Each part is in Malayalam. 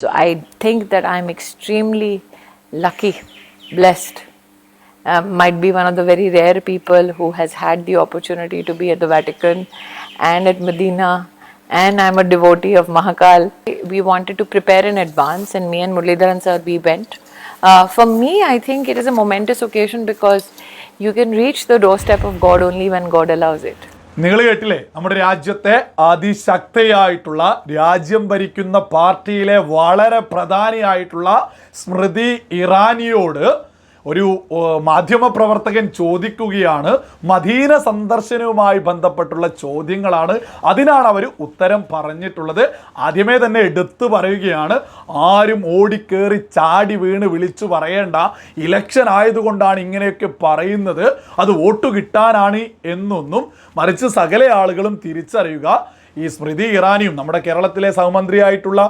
So I think that I'm extremely lucky, blessed. Um, might be one of the very rare people who has had the opportunity to be at the Vatican and at Medina. And I'm a devotee of Mahakal. We wanted to prepare in advance, and me and Muralidharan sir, we went. Uh, for me, I think it is a momentous occasion because you can reach the doorstep of God only when God allows it. നിങ്ങൾ കേട്ടില്ലേ? നമ്മുടെ രാജ്യത്തെ അതിശക്തയായിട്ടുള്ള രാജ്യം ഭരിക്കുന്ന പാർട്ടിയിലെ വളരെ പ്രധാനിയായിട്ടുള്ള സ്മൃതി ഇറാനിയോട് ഒരു മാധ്യമപ്രവർത്തകൻ ചോദിക്കുകയാണ്. മദീന സന്ദർശനവുമായി ബന്ധപ്പെട്ടുള്ള ചോദ്യങ്ങളാണ്. അതിനാണ് അവർ ഉത്തരം പറഞ്ഞിട്ടുള്ളത്. ആദ്യമേ തന്നെ എടുത്തു പറയുകയാണ്. ആരും ഓടിക്കേറി ചാടി വീണ് വിളിച്ചു പറയേണ്ട. ഇലക്ഷൻ ആയതുകൊണ്ടാണ് ഇങ്ങനെയൊക്കെ പറയുന്നത്. അത് വോട്ട് കിട്ടാനാണ് എന്നൊന്നും മറിച്ച് സകല ആളുകളും തിരിച്ചറിയുക. ഈ സ്മൃതി ഇറാനിയും നമ്മുടെ കേരളത്തിലെ സഹമന്ത്രിയായിട്ടുള്ള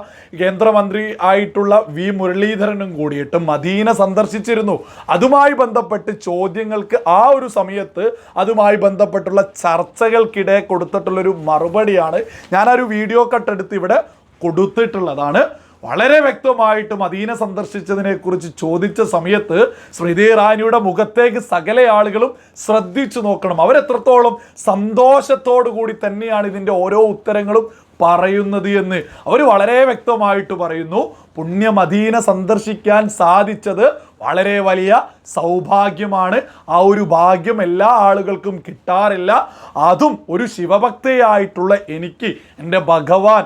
കേന്ദ്രമന്ത്രി ആയിട്ടുള്ള വി മുരളീധരനും കൂടിയിട്ട് മദീന സന്ദർശിച്ചിരുന്നു. അതുമായി ബന്ധപ്പെട്ട് ചോദ്യങ്ങൾക്ക് ആ ഒരു സമയത്ത് അതുമായി ബന്ധപ്പെട്ടുള്ള ചർച്ചകൾക്കിടെ കൊടുത്തിട്ടുള്ളൊരു മറുപടിയാണ് ഞാനൊരു വീഡിയോ കട്ടെടുത്ത് ഇവിടെ കൊടുത്തിട്ടുള്ളതാണ്. വളരെ വ്യക്തമായിട്ട് മദീന സന്ദർശിച്ചതിനെക്കുറിച്ച് ചോദിച്ച സമയത്ത് സ്മൃതി ഇറാനിയുടെ മുഖത്തേക്ക് സകല ആളുകളും ശ്രദ്ധിച്ചു നോക്കണം. അവരെത്രത്തോളം സന്തോഷത്തോടു കൂടി തന്നെയാണ് ഇതിന്റെ ഓരോ ഉത്തരങ്ങളും പറയുന്നത് എന്ന്. അവർ വളരെ വ്യക്തമായിട്ട് പറയുന്നു പുണ്യമദീന സന്ദർശിക്കാൻ സാധിച്ചത് വളരെ വലിയ സൗഭാഗ്യമാണ്. ആ ഒരു ഭാഗ്യം എല്ലാ ആളുകൾക്കും കിട്ടാറില്ല. അതും ഒരു ശിവഭക്തയായിട്ടുള്ള എനിക്ക് എന്റെ ഭഗവാൻ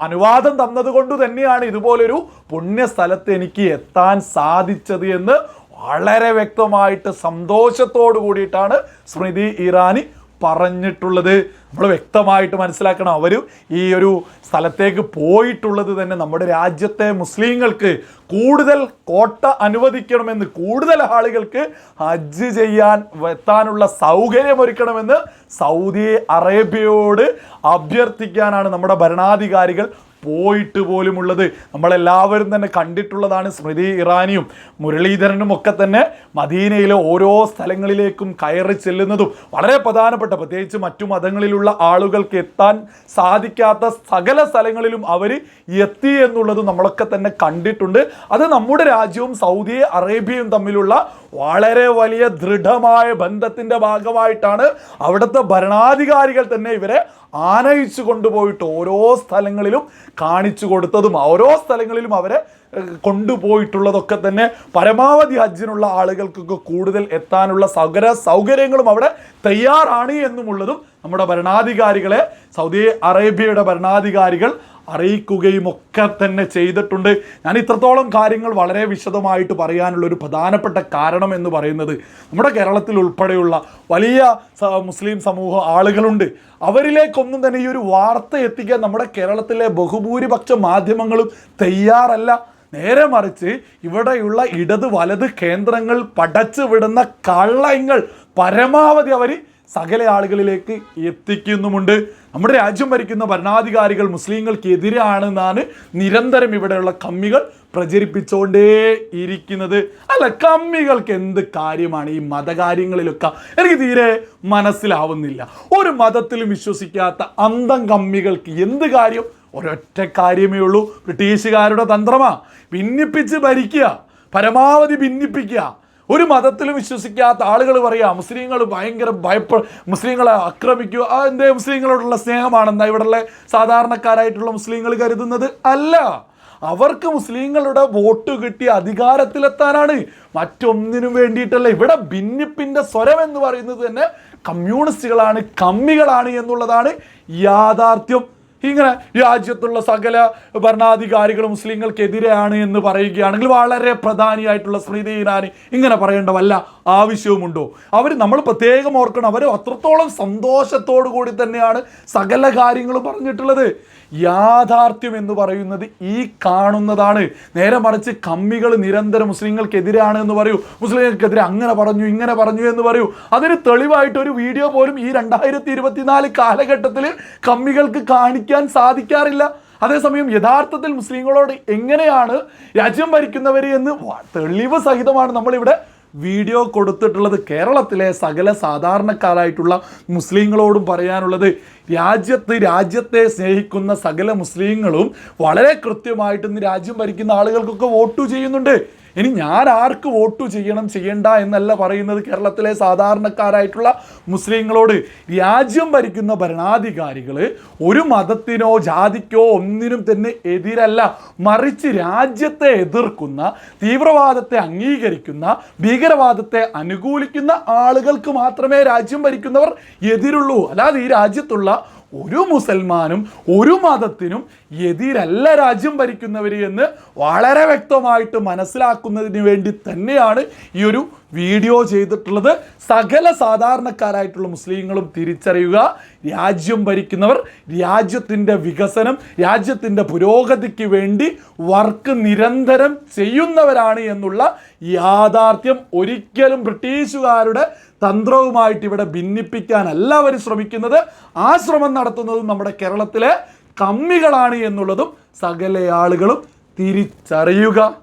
അനുവാദം തന്നതുകൊണ്ട് തന്നെയാണ് ഇതുപോലൊരു പുണ്യസ്ഥലത്ത് എനിക്ക് എത്താൻ സാധിച്ചത് എന്ന് വളരെ വ്യക്തമായിട്ട് സന്തോഷത്തോടു കൂടിയിട്ടാണ് സ്മൃതി ഇറാനി പറഞ്ഞിട്ടുള്ളത്. നമ്മൾ വ്യക്തമായിട്ട് മനസ്സിലാക്കണം. അവർ ഈ ഒരു സ്ഥലത്തേക്ക് പോയിട്ടുള്ളത് തന്നെ നമ്മുടെ രാജ്യത്തെ മുസ്ലിങ്ങൾക്ക് കൂടുതൽ കോട്ട അനുവദിക്കണമെന്ന് കൂടുതൽ ആളുകൾക്ക് ഹജ്ജ് ചെയ്യാൻ എത്താനുള്ള സൗകര്യമൊരുക്കണമെന്ന് സൗദി അറേബ്യയോട് അഭ്യർത്ഥിക്കാനാണ് നമ്മുടെ ഭരണാധികാരികൾ പോയിട്ട് പോലുമുള്ളത് നമ്മളെല്ലാവരും തന്നെ കണ്ടിട്ടുള്ളതാണ് സ്മൃതി ഇറാനിയും മുരളീധരനും ഒക്കെ തന്നെ മദീനയിലെ ഓരോ സ്ഥലങ്ങളിലേക്കും കയറി ചെല്ലുന്നതും വളരെ പ്രധാനപ്പെട്ട പ്രത്യേകിച്ച് മറ്റു മതങ്ങളിലുള്ള ആളുകൾക്ക് എത്താൻ സാധിക്കാത്ത സകല സ്ഥലങ്ങളിലും അവർ എത്തി എന്നുള്ളത് നമ്മളൊക്കെ തന്നെ കണ്ടിട്ടുണ്ട്. അത് നമ്മുടെ രാജ്യവും സൗദി അറേബ്യയും തമ്മിലുള്ള വളരെ വലിയ ദൃഢമായ ബന്ധത്തിന്റെ ഭാഗമായിട്ടാണ് അവിടുത്തെ ഭരണാധികാരികൾ തന്നെ ഇവരെ ആനയിച്ചു കൊണ്ടുപോയിട്ട് ഓരോ സ്ഥലങ്ങളിലും കാണിച്ചു കൊടുത്തതും ഓരോ സ്ഥലങ്ങളിലും അവരെ കൊണ്ടുപോയിട്ടുള്ളതൊക്കെ തന്നെ പരമാവധി ഹജ്ജിനുള്ള ആളുകൾക്കൊക്കെ കൂടുതൽ എത്താനുള്ള സൗകര്യ സൗകര്യങ്ങളും അവിടെ തയ്യാറാണ് എന്നുമുള്ളതും നമ്മുടെ ഭരണാധികാരികളെ സൗദി അറേബ്യയുടെ ഭരണാധികാരികൾ അറിയിക്കുകയും ഒക്കെ തന്നെ ചെയ്തിട്ടുണ്ട്. ഞാൻ ഇത്രത്തോളം കാര്യങ്ങൾ വളരെ വിശദമായിട്ട് പറയാനുള്ള ഒരു പ്രധാനപ്പെട്ട കാരണം എന്ന് പറയുന്നത് നമ്മുടെ കേരളത്തിൽ ഉൾപ്പെടെയുള്ള വലിയ മുസ്ലിം സമൂഹ ആളുകളുണ്ട്. അവരിലേക്കൊന്നും തന്നെ ഈ ഒരു വാർത്ത എത്തിക്കാൻ നമ്മുടെ കേരളത്തിലെ ബഹുഭൂരിപക്ഷ മാധ്യമങ്ങളും തയ്യാറല്ല. നേരെ മറിച്ച് ഇവിടെയുള്ള ഇടത് വലത് കേന്ദ്രങ്ങൾ പടച്ചു വിടുന്ന കള്ളങ്ങൾ പരമാവധി അവർ സകല ആളുകളിലേക്ക് എത്തിക്കുന്നുമുണ്ട്. നമ്മുടെ രാജ്യം ഭരിക്കുന്ന ഭരണാധികാരികൾ മുസ്ലിങ്ങൾക്കെതിരാണെന്നാണ് നിരന്തരം ഇവിടെയുള്ള കമ്മികൾ പ്രചരിപ്പിച്ചുകൊണ്ടേ ഇരിക്കുന്നത്. അല്ല കമ്മികൾക്ക് എന്ത് കാര്യമാണ് ഈ മതകാര്യങ്ങളിലൊക്കെ? എനിക്ക് തീരെ മനസ്സിലാവുന്നില്ല. ഒരു മതത്തിലും വിശ്വസിക്കാത്ത അന്തം കമ്മികൾക്ക് എന്ത് കാര്യം? ഒരൊറ്റ കാര്യമേ ഉള്ളൂ. ബ്രിട്ടീഷുകാരുടെ തന്ത്രമാ. ഭിന്നിപ്പിച്ച് ഭരിക്കുക. പരമാവധി ഭിന്നിപ്പിക്കുക. ഒരു മതത്തിലും വിശ്വസിക്കാത്ത ആളുകൾ പറയാം മുസ്ലിങ്ങൾ ഭയങ്കര ഭയപ്പ മുസ്ലിങ്ങളെ ആക്രമിക്കുക ആ എന്തേ മുസ്ലിങ്ങളോടുള്ള സ്നേഹമാണെന്നാ ഇവിടെയുള്ള സാധാരണക്കാരായിട്ടുള്ള മുസ്ലിങ്ങൾ കരുതുന്നത്? അല്ല. അവർക്ക് മുസ്ലിങ്ങളുടെ വോട്ട് കിട്ടി അധികാരത്തിലെത്താനാണ് മറ്റൊന്നിനും വേണ്ടിയിട്ടല്ല. ഇവിടെ ഭിന്നിപ്പിന്റെ സ്വരം എന്ന് പറയുന്നത് തന്നെ കമ്മ്യൂണിസ്റ്റുകളാണ് കമ്മികളാണ് എന്നുള്ളതാണ് യാഥാർത്ഥ്യം. ഇങ്ങനെ രാജ്യത്തുള്ള സകല ഭരണാധികാരികളും മുസ്ലിങ്ങൾക്കെതിരെയാണ് എന്ന് പറയുകയാണെങ്കിൽ വളരെ പ്രധാനിയായിട്ടുള്ള സ്മൃതി ഇറാനി ഇങ്ങനെ പറയേണ്ട വല്ല ആവശ്യവുമുണ്ടോ? അവർ നമ്മൾ പ്രത്യേകം ഓർക്കണം അവർ അത്രത്തോളം സന്തോഷത്തോടു കൂടി തന്നെയാണ് സകല കാര്യങ്ങളും പറഞ്ഞിട്ടുള്ളത്. യാഥാർത്ഥ്യം എന്ന് പറയുന്നത് ഈ കാണുന്നതാണ്. നേരെ മറിച്ച് കമ്മികൾ നിരന്തരം മുസ്ലിങ്ങൾക്കെതിരാണ് എന്ന് പറയൂ. മുസ്ലിങ്ങൾക്കെതിരെ അങ്ങനെ പറഞ്ഞു ഇങ്ങനെ പറഞ്ഞു എന്ന് പറയൂ. അതിന് തെളിവായിട്ട് ഒരു വീഡിയോ പോലും ഈ രണ്ടായിരത്തി ഇരുപത്തിനാല് കാലഘട്ടത്തിൽ കമ്മികൾക്ക് കാണിക്കാൻ സാധിക്കാറില്ല. അതേസമയം യഥാർത്ഥത്തിൽ മുസ്ലിങ്ങളോട് എങ്ങനെയാണ് രാജ്യം ഭരിക്കുന്നവർ എന്ന് തെളിവ് സഹിതമാണ് നമ്മളിവിടെ വീഡിയോ കൊടുത്തിട്ടുള്ളത് കേരളത്തിലെ സകല സാധാരണക്കാരായിട്ടുള്ള മുസ്ലിങ്ങളോടും പറയാനുള്ളത് രാജ്യത്ത് രാജ്യത്തെ സ്നേഹിക്കുന്ന സകല മുസ്ലിങ്ങളും വളരെ കൃത്യമായിട്ട് ഇന്ന് രാജ്യം ഭരിക്കുന്ന ആളുകൾക്കൊക്കെ വോട്ട് ചെയ്യുന്നുണ്ട്. ഇനി ഞാൻ ആർക്ക് വോട്ട് ചെയ്യണം ചെയ്യണ്ട എന്നല്ല പറയുന്നത് കേരളത്തിലെ സാധാരണക്കാരായിട്ടുള്ള മുസ്ലിങ്ങളോട്. രാജ്യം ഭരിക്കുന്ന ഭരണാധികാരികൾ ഒരു മതത്തിനോ ജാതിക്കോ ഒന്നിനും തന്നെ എതിരല്ല. മറിച്ച് രാജ്യത്തെ എതിർക്കുന്ന തീവ്രവാദത്തെ അംഗീകരിക്കുന്ന ഭീകരവാദത്തെ അനുകൂലിക്കുന്ന ആളുകൾക്ക് മാത്രമേ രാജ്യം ഭരിക്കുന്നവർ എതിരുള്ളൂ. അല്ലാതെ ഈ രാജ്യത്തുള്ള ഒരു മുസൽമാനും ഒരു മതത്തിനും എതിരല്ല രാജ്യം ഭരിക്കുന്നവർ എന്ന് വളരെ വ്യക്തമായിട്ട് മനസ്സിലാക്കുന്നതിന് വേണ്ടി തന്നെയാണ് ഈ ഒരു വീഡിയോ ചെയ്തിട്ടുള്ളത് സകല സാധാരണക്കാരായിട്ടുള്ള മുസ്ലിങ്ങളും തിരിച്ചറിയുക. രാജ്യം ഭരിക്കുന്നവർ രാജ്യത്തിന്റെ വികസനം രാജ്യത്തിന്റെ പുരോഗതിക്ക് വേണ്ടി വർക്ക് നിരന്തരം ചെയ്യുന്നവരാണ് എന്നുള്ള യാഥാർത്ഥ്യം ഒരിക്കലും ബ്രിട്ടീഷുകാരുടെ തന്ത്രവുമായിട്ട് ഇവിടെ ഭിന്നിപ്പിക്കാനല്ല അവർ ശ്രമിക്കുന്നത്. ആ ശ്രമം നടത്തുന്നതും നമ്മുടെ കേരളത്തിലെ കമ്മികളാണ് എന്നുള്ളതും സകല ആളുകളും തിരിച്ചറിയുക.